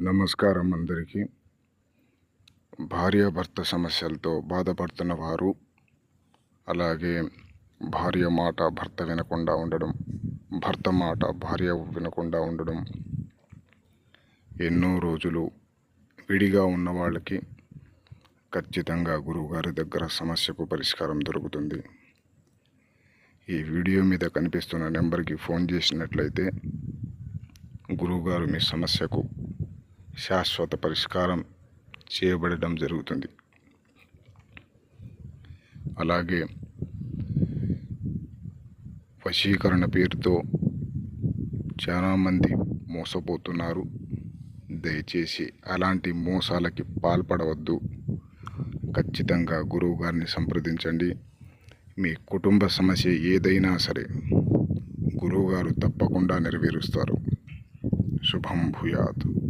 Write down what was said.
నమస్కారం అందరికీ. భార్యాభర్త సమస్యలతో బాధపడుతున్న వారు అలాగే భార్య మాట భర్త వినకుండా ఉండడం భర్త మాట భార్య వినకుండా ఉండడం ఎన్నో రోజులు విడిగా ఉన్న వాళ్ళకి ఖచ్చితంగా గురువుగారి దగ్గర సమస్యకు పరిష్కారం దొరుకుతుంది. ఈ వీడియో మీద కనిపిస్తున్న నెంబర్కి ఫోన్ చేసినట్లయితే గురువుగారు మీ సమస్యకు శాశ్వత పరిష్కారం చేయబడడం జరుగుతుంది. అలాగే వశీకరణ పేరుతో చాలామంది మోసపోతున్నారు. దయచేసి అలాంటి మోసాలకి పాల్పడవద్దు. ఖచ్చితంగా గురువు గారిని సంప్రదించండి. మీ కుటుంబ సమస్య ఏదైనా సరే గురువుగారు తప్పకుండా నెరవేరుస్తారు. శుభం భూయాత్.